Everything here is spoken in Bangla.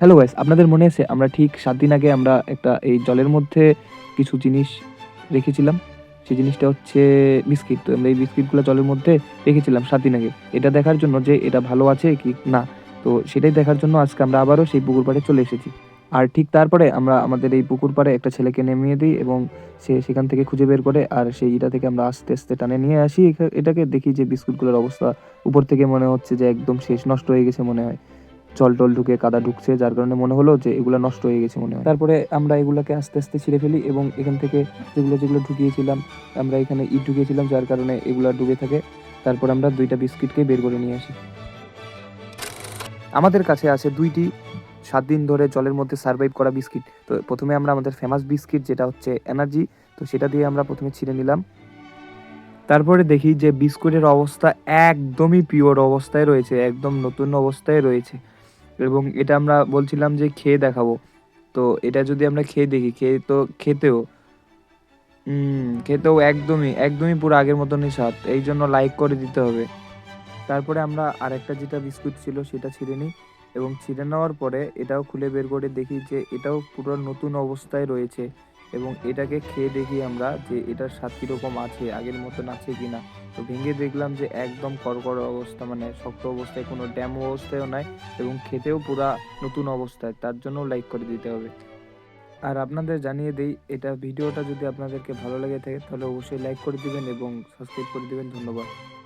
হ্যালো গাইস আপনাদের মনে আছে, আমরা ঠিক সাত দিন আগে আমরা একটা এই জলের মধ্যে কিছু জিনিস রেখেছিলাম। সেই জিনিসটা হচ্ছে বিস্কিট। তো আমরা এই বিস্কিটগুলো জলের মধ্যে রেখেছিলাম সাত দিন আগে। এটা দেখার জন্য যে এটা ভালো আছে কি না। তো সেটাই দেখার জন্য আজকে আমরা আবারও সেই পুকুর পাড়ে চলে এসেছি। আর ঠিক তারপরে আমরা আমাদের এই পুকুর পাড়ে একটা ছেলেকে নেমিয়ে দিই এবং সে সেখান থেকে খুঁজে বের করে আর সেই ইটা থেকে আমরা আস্তে আস্তে টানে নিয়ে আসি। এটাকে দেখি যে বিস্কুটগুলোর অবস্থা উপর থেকে মনে হচ্ছে যে একদম শেষ, নষ্ট হয়ে গেছে মনে হয়। জল টল ঢুকে কাদা ঢুকছে, যার কারণে মনে হলো যে এগুলো নষ্ট হয়ে গেছে মনে হয়। তারপরে আমরা এগুলোকে আস্তে আস্তে ছিঁড়ে ফেলি এবং এখান থেকে যেগুলো যেগুলো ঢুকিয়েছিলাম, আমরা এখানে ইট ঢুকিয়েছিলাম, যার কারণে এগুলো ডুবে থাকে। তারপর আমরা দুইটা বিস্কিটকে বের করে নিয়ে আসি। আমাদের কাছে আছে দুইটি সাত দিন ধরে জলের মধ্যে সার্ভাইভ করা বিস্কিট। তো প্রথমে আমরা আমাদের ফেমাস বিস্কিট, যেটা হচ্ছে এনার্জি তো সেটা দিয়ে আমরা প্রথমে ছিঁড়ে নিলাম। তারপরে দেখি যে বিস্কুটের অবস্থা একদমই পিওর অবস্থায় রয়েছে, একদম নতুন অবস্থায় রয়েছে। এবং এটা আমরা বলছিলাম যে খেয়ে দেখাবো। তো এটা যদি আমরা খেয়ে দেখি, খেয়ে তো খেতেও খেতেও একদমই একদমই পুরো আগের মতনই স্বাদ। এই জন্য লাইক করে দিতে হবে। তারপরে আমরা আরেকটা যেটা বিস্কুট ছিল সেটা ছিঁড়ে নিই এবং ছিঁড়ে নেওয়ার পরে এটাও খুলে বের করে দেখি যে এটাও পুরো নতুন অবস্থায় রয়েছে এবং এটাকে খেয়ে দেখি আমরা যে এটার স্বাদ কীরকম আছে, আগের মতন আছে কি না তো ভেঙে দেখলাম যে একদম কড়কড় অবস্থা মানে শক্ত অবস্থায়, কোনো ড্যাম অবস্থায়ও নাই এবং খেতেও পুরা নতুন অবস্থায়। তার জন্য লাইক করে দিতে হবে। আর আপনাদের জানিয়ে দিই, এটা ভিডিওটা যদি আপনাদেরকে ভালো লেগে থাকে, তাহলে অবশ্যই লাইক করে দিবেন এবং সাবস্ক্রাইব করে দিবেন। ধন্যবাদ।